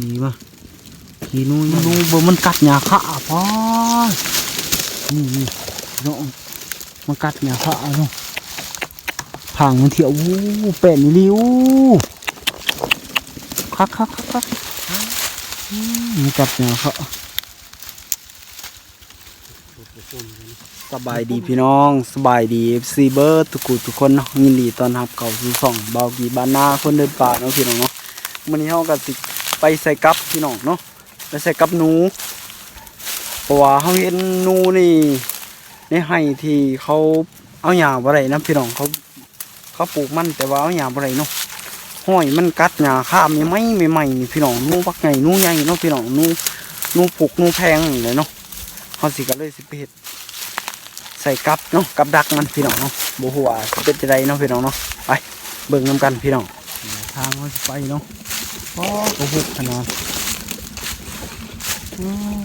ขี่มาขี่นู้นนู้นบ่มันกัดหญ้าขะพอนี่นี่เนาะมันกัดหญ้าขะเนาะผังมันเที่ยววู้เป็นอีหลิวคักคักคักคักมันกัดหญ้าขะสบายดีพี่น้องสบายดีซีเบิร์ทุกคนทุกคนเนาะยินดีตอนรับเข้าสู่ช่องเบากีบ้านนาคนเดินป่าเนาะพี่น้องเนาะมื้อนี้เฮาก็สิ ไปใส่กับพี่น้องเนาะไปใส่กับหนูเพราะว่าเฮาเห็นหนูนี่ในไห้ที่เขาเอาหญ้าบ่ได้นะพี่น้องเขาเขาปลูกมันแต่ว่าเอาหญ้าบ่ได้เนาะห้อยมันกัดหญ้าข้ามใหม่ๆใหม่นี่พี่น้องหนูบักใหญ่หนูใหญ่เนาะพี่น้องหนูหนูปลูกหนูแพงนี่แหละเนาะเฮาสิก็เลยสิเฮ็ดใส่กับเนาะกับดักมันพี่น้องเนาะบ่ฮู้ว่าสิเป็นจังไดเนาะพี่น้องเนาะไปเบิ่งนํกันพี่น้องทางมันไปเนาะ อ๋อก็หุบขนาดอือ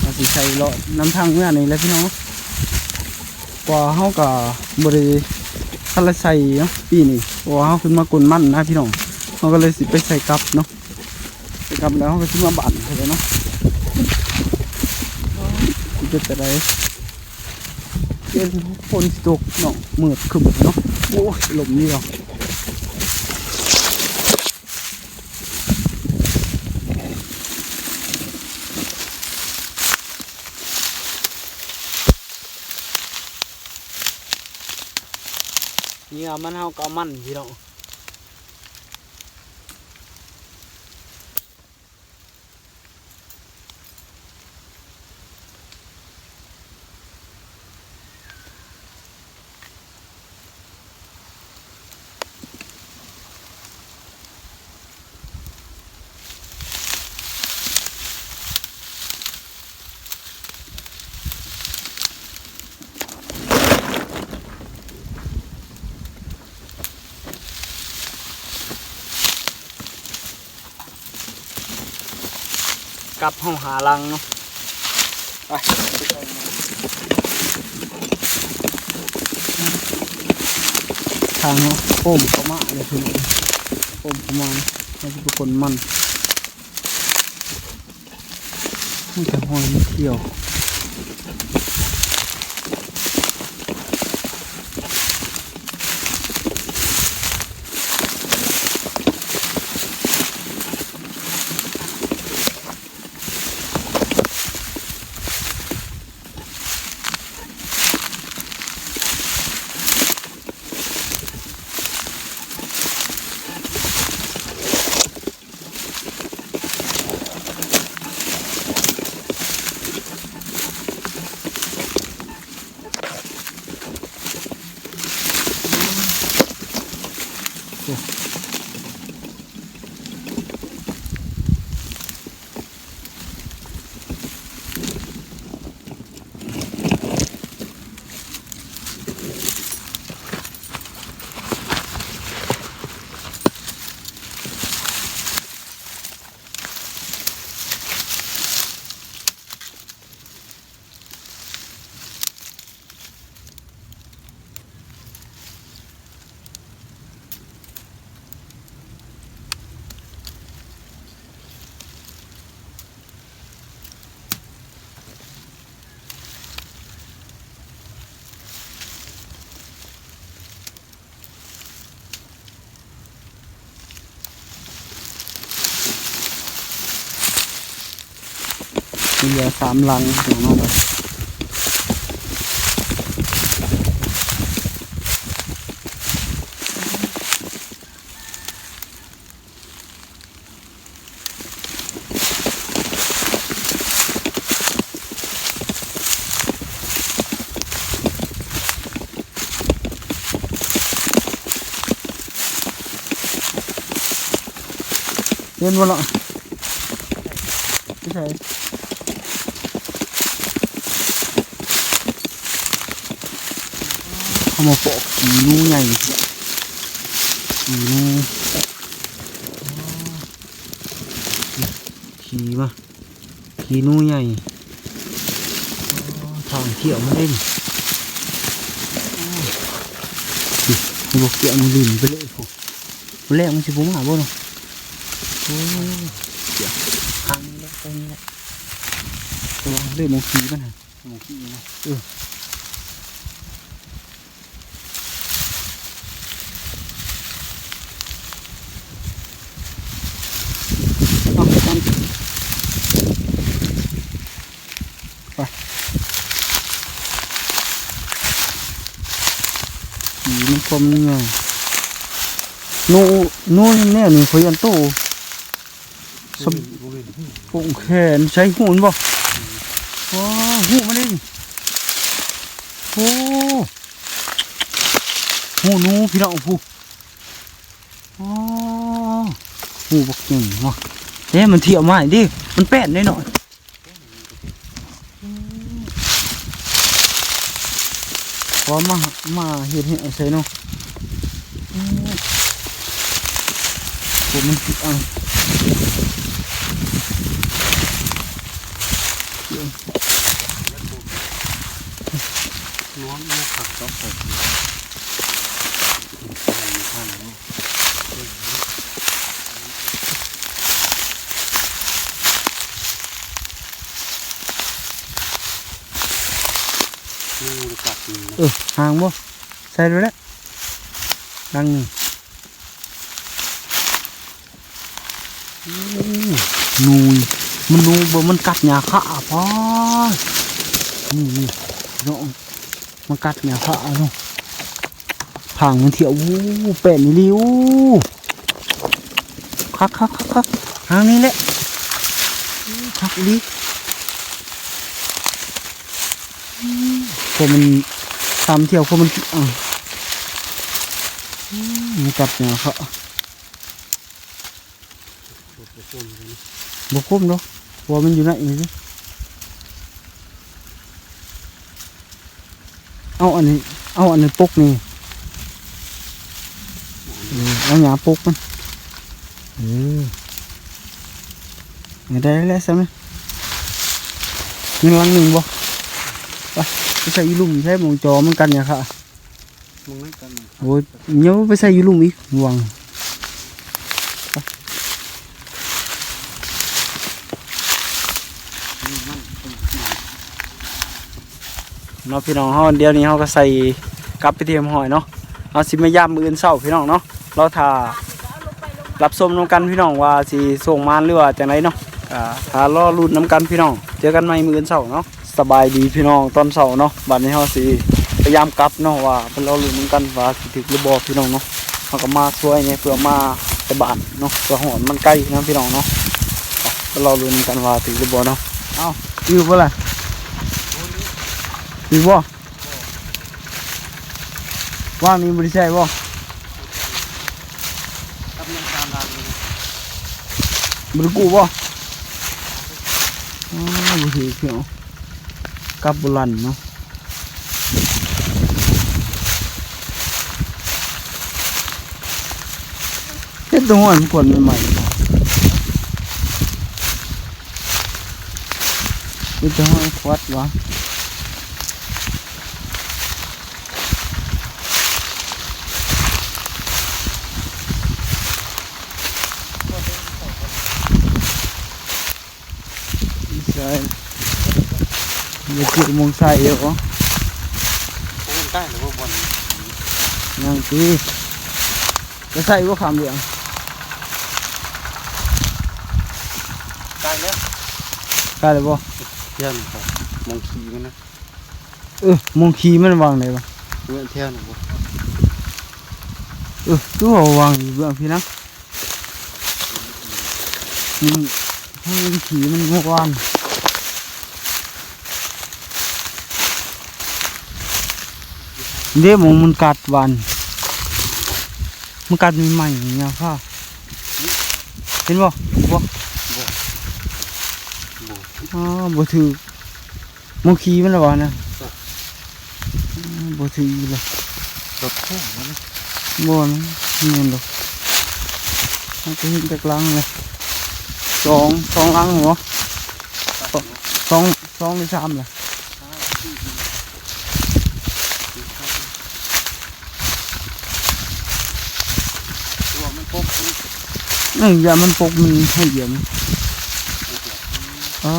เราสิใส่เลาะน้ำทางเมื่อนี้แล้วพี่น้องกว่าเฮาก็บ่ได้คันละใส่เนาะปีนี้เพราะว่าเฮาขึ้นมากลมันนะพี่น้องเฮาก็เลยสิไปใส่กับเนาะใส่กับแล้วเฮาก็สิมาบั่นเลยเนาะจะแต่ไรเป็นฝนตกเนาะมืดขึ้นเนาะโอ้ยลมนี่เนาะ นี่มันเฮาก็เกลับห้องหาลังเนาะไปทางเนาะโค้มเข้ามาเลยพี่น้อโค้มเข้ามาเราจะเป็นคนมันมันจะห้อยเกี่ยว ลือสามลังของน้องไปเล่นบอลละไม่ใช่เขามาโปะขี่นูใหญ่ขี่นูขี่มาอ๋อทางเที่ยวมาเล่น กมันสิบุ้มาบ่เนาะโอ้เดี๋ยวพังแล้วตรงนี้แหละตัวเรื่องมงคีมันน่ะหมูขี้นะ เอาไปกันไปขี่ มันคมนี่ไงนูนูนี่แน่นี่เขายันตู้สมบุรีบุรีปุ่งแขนใช้หูนบ่ว้าหูมาดิโอ้หูหนูพี่น้องผู้อ๋อหูบักหนึ่งว่ะเอ๊ะมันเที่ยวมาอีกดิมันแป้นได้หน่อย อมามาเห็ดเห็ดใส่เนาะโอ้ผมมันติดอะน้องลูกผักก็เปิดข้างนี้ นี่มันกัดนี่นะเออห่างบ่ใส่ด้วยแล้วดังหนึ่งนูยมันนูบ่มันกัดหญ้าขาพอนี่นี่น้องมันกัดหญ้าขาเนาะผางมันเที่ยววู้เป็ดนี่ลิวคักคักคักคักทางนี้แหละคักดี พอมันตามเที่ยวพอมันอะอืมมันกัดหญ้าขาบ่คุ้มเนาะเพราะว่ามันอยู่ไหนนี่เอาอันนี้ เอาอันนี้ปกนี่เออเอาหยาปกมันเออไม่ได้แล้วใช่ไหมมีรังหนึ่งบ่ไปไป ใส่อีหลุมใช้หมองจอมันกันเนี่ยค่ะมึงไม่กันโอ้ยเดี๋ยวไปใส่อีหลุมอีกระวังนี่มันเป็นเนาะพี่น้องเฮาเดี๋ยวนี้เฮาก็ใส่กลับไปเตรียมหอยเนาะเอาสิมายามมื้ออื่นเช้าพี่น้องเนาะเราถ้ารับชมนํกันพี่น้องว่าสิส่งมาหรือว่าจังไดเนาะอ่าถ้ารอลุ้นนํกันพี่น้อง เจอกันใหม่มื้ออื่นเช้าเนาะ สบายดีพี่น้องตอนเช้าเนาะบัดนี้เฮาสิพยายามกลับเนาะว่าเพิ่นรอลุ้นกันว่าสิถึกหรือบ่พี่น้องเนาะเฮาก็มาช่วยเนี่ยเพื่อมาแต่บ้านเนาะเพื่อหอนมันใกล้นะพี่น้องเนาะไปรอลุ้นกันว่าถึกหรือบ่เนาะเอ้าอยู่บ่ล่ะอยู่บ่ว่างนี้บริษัทบ่กำลังการดังเลยบริกูบ่อ๋อบุถือเขียว กับบุรันเนาะเฮ็ดตรงหัวมันกวนใหม่ๆบ่เฮ็ดตัวหัวมันควัดวะใช่อย่า จิกมงใส่เยอะบ่พวกมันใต้หรือว่าบนยังตีจะใส่บ่คำเดียวใต้แล้วกล้าเลยบ่เที่ยวหนึ่งครับมองขี่มันนะเออมงคีมันวางไหนบ่เมื่อเที่ยวหนึ่งบ่เออตู้เอาวางอยู่เบื้องพี่นะมันให้มันขี่มันงกวา เดี๋ยวหมองมันกัดวันมันกัดมีใหม่อย่างเงี้ยค่ะเห็นบ่บ่บ่อ๋อบ่ถือมงคีมันละวะนะอืมบ่ถือเลยรถพ่วงมันนะบ่นะเงินดอกมันจะเห็นจากหลังเลยสองสองหลังหัวสองสองหรือสามเลย ตัวมั นปุ๊บอย่ามันปกมีให้เหยียบอ๋อ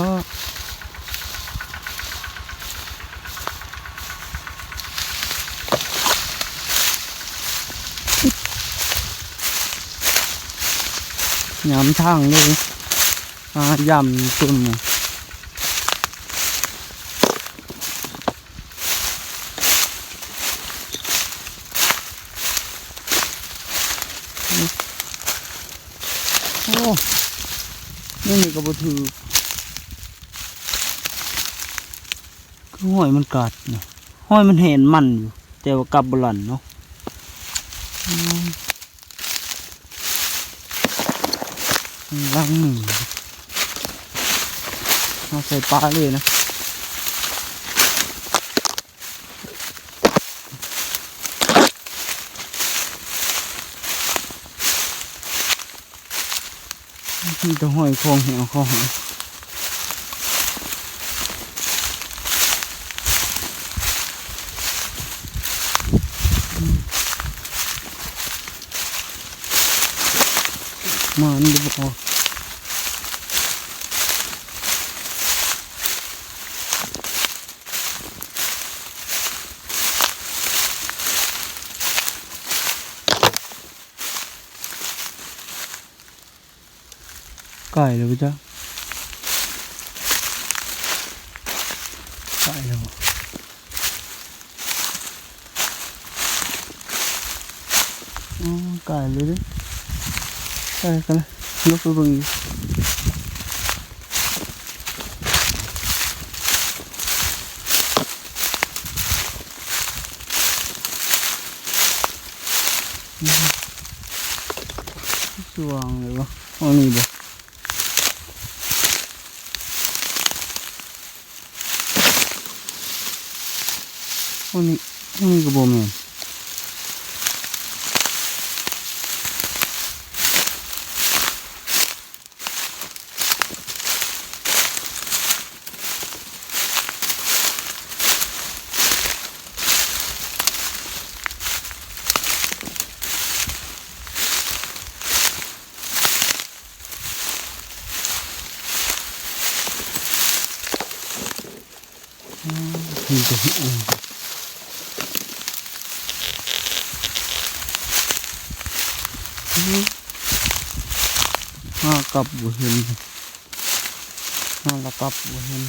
ย้ำทางเลยอ่าย่ำต้นหมูโอ้นี่นี่ ก็บ่ถือคือห้อยมันกัดเนาะห้อยมันเห็นมันอยู่ แต่ว่ากลับบลันเนาะลังหนึ่งเอาใส่ปลาเลยนะ มีแต่ห้อยคองเหี่ยวคอหอยมานี่ดูพอไก่เลยพี่จ้าไก่เลยอืไก่เลยดิใก่กันเลยลูกไปตรงนี้มสว่างเลยวะเอ๋อนี่บ่ อันนี้อันนี้ก็บ่แม่นนี่ กับบ่เห็นห้าละกับบ่เห็น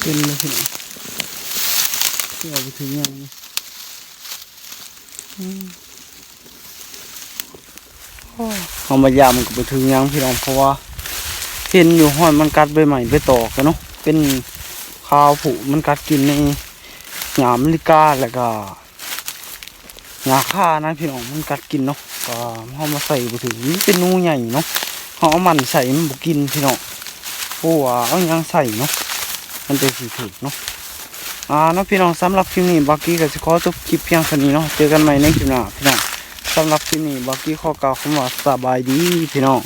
เป็นเลยพี่น้องที่เอาไปถึงยังนี่อืมโอ้ เอามายามันก็ไปถึงยังพี่น้องเพราะว่า เห็นอยู่ห้อยมันกัดใบใหม่ใบตอกกันเนาะเป็นข้าวผุมันกัดกินในหยามลิกาแล้วก็หงาค่านะพี่น้องมันกัดกินเนาะก็เอามาใส่ไปถึงนี่เป็นนูใหญ่เนาะเขาเอามันใส่มันบกินพี่น้องเพราะว่าเอาหยังใส่เนาะมันจะสีถูกเนาะอ่าเนาะพี่น้องสำหรับคลิปนี้บักกี้ก็จะขอจบคลิปเพียงเท่านี้เนาะเจอกันใหม่ในคลิปหน้าพี่น้อง สำหรับที่นี่บักกี้ขอกล่าวคำว่าสบายดีพี่น้อง